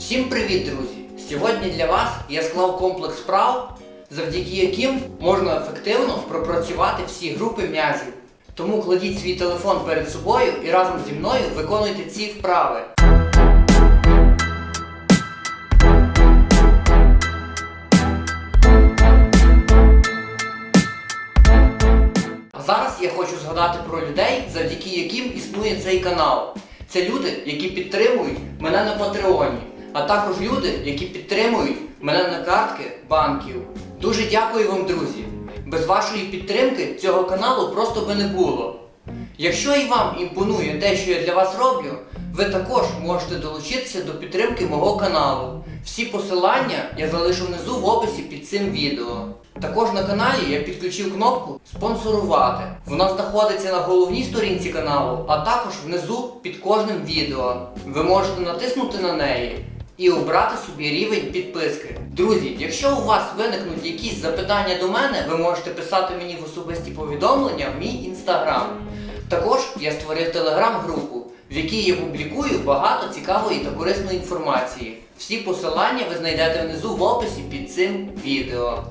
Всім привіт, друзі! Сьогодні для вас я склав комплекс вправ, завдяки яким можна ефективно пропрацювати всі групи м'язів. Тому кладіть свій телефон перед собою і разом зі мною виконуйте ці вправи. А зараз я хочу згадати про людей, завдяки яким існує цей канал. Це люди, які підтримують мене на Патреоні, а також люди, які підтримують мене на картки банків. Дуже дякую вам, друзі! Без вашої підтримки цього каналу просто би не було. Якщо і вам імпонує те, що я для вас роблю, ви також можете долучитися до підтримки мого каналу. Всі посилання я залишу внизу в описі під цим відео. Також на каналі я підключив кнопку спонсорувати. Вона знаходиться на головній сторінці каналу, а також внизу під кожним відео. Ви можете натиснути на неї і обрати собі рівень підписки. Друзі, якщо у вас виникнуть якісь запитання до мене, ви можете писати мені в особисті повідомлення в мій інстаграм. Також я створив телеграм-групу, в якій я публікую багато цікавої та корисної інформації. Всі посилання ви знайдете внизу в описі під цим відео.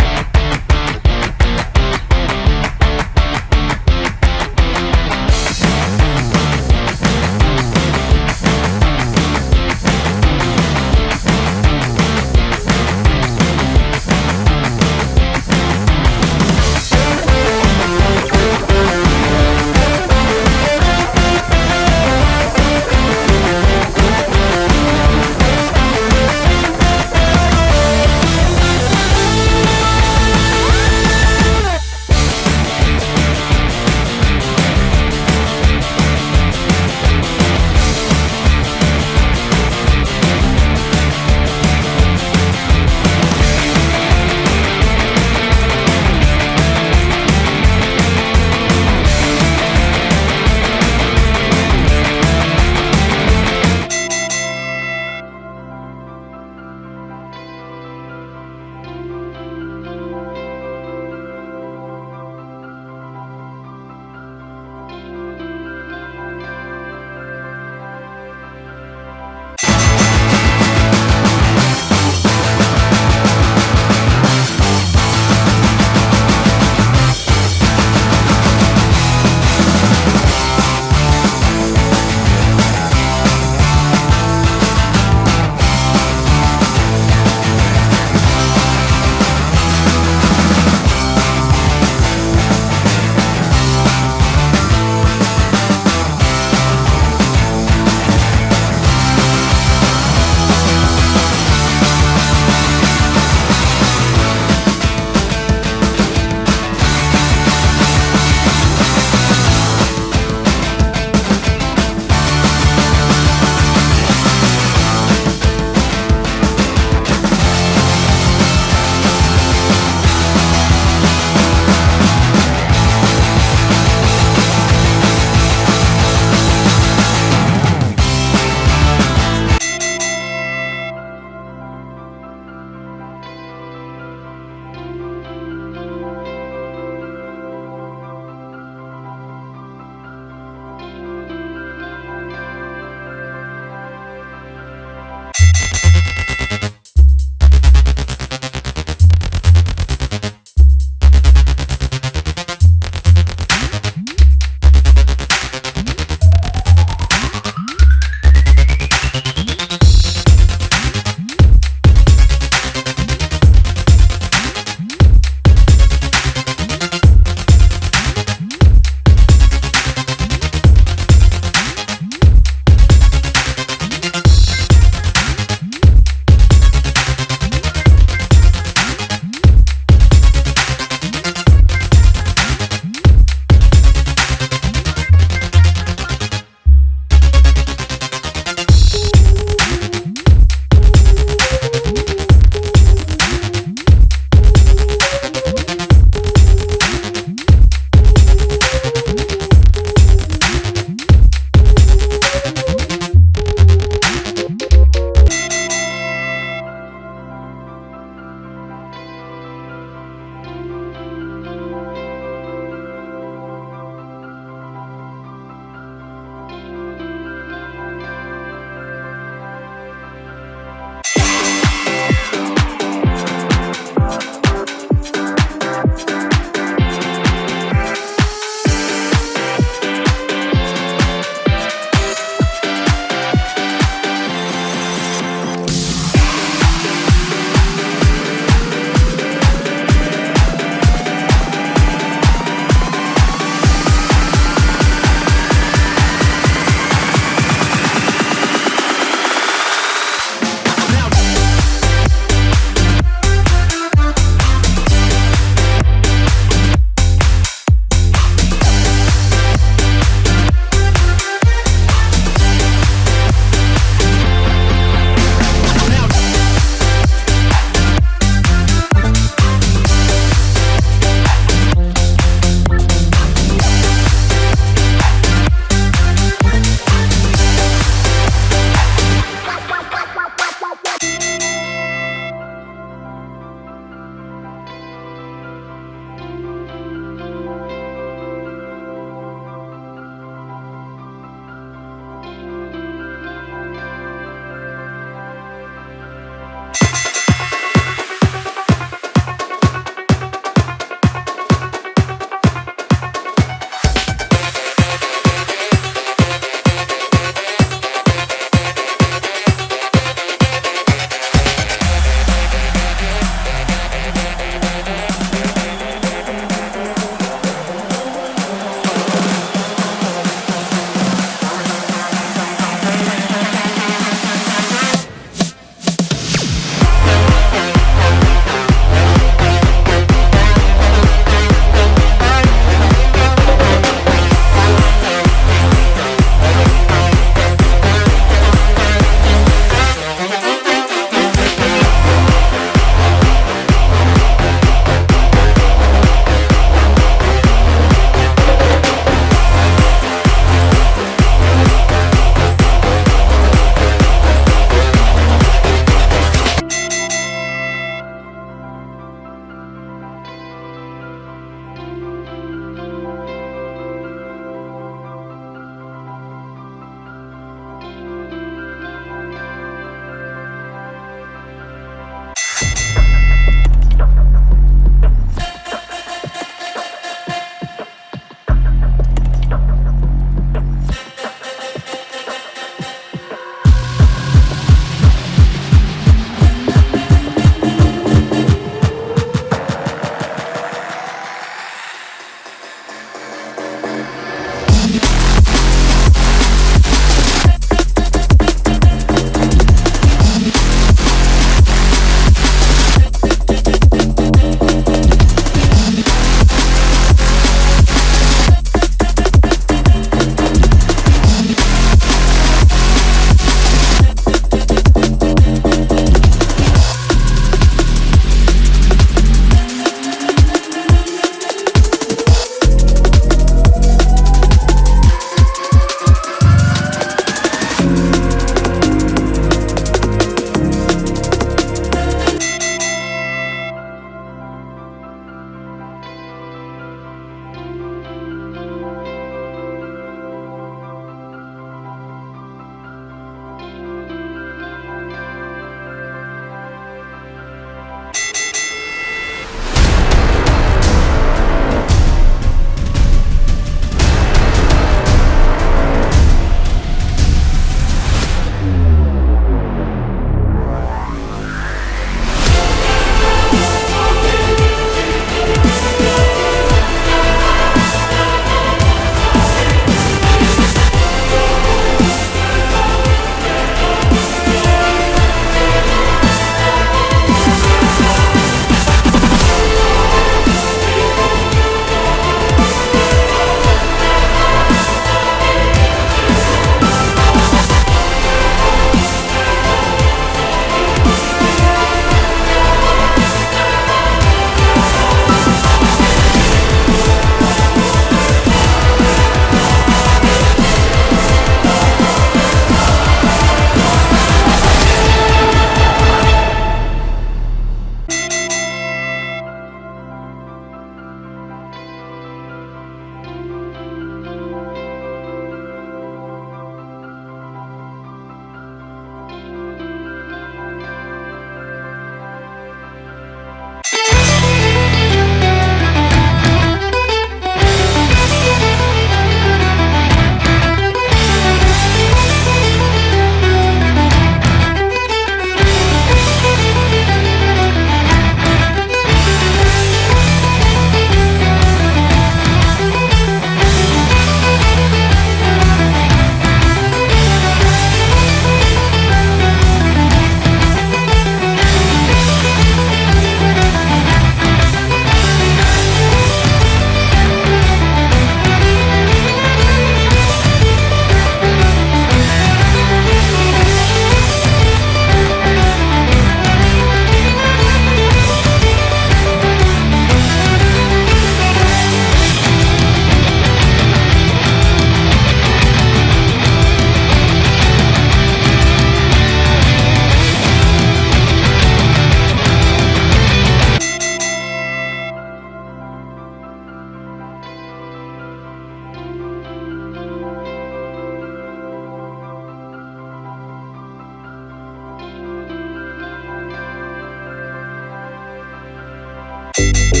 Виконуйте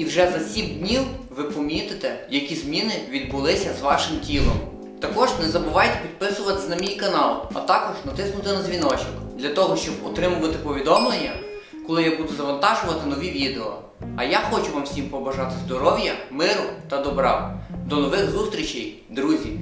І вже за 7 днів ви помітите, які зміни відбулися з вашим тілом. Також не забувайте підписуватися на мій канал, а також натиснути на дзвіночок для того, щоб отримувати повідомлення, коли я буду завантажувати нові відео. А я хочу вам всім побажати здоров'я, миру та добра. До нових зустрічей, друзі!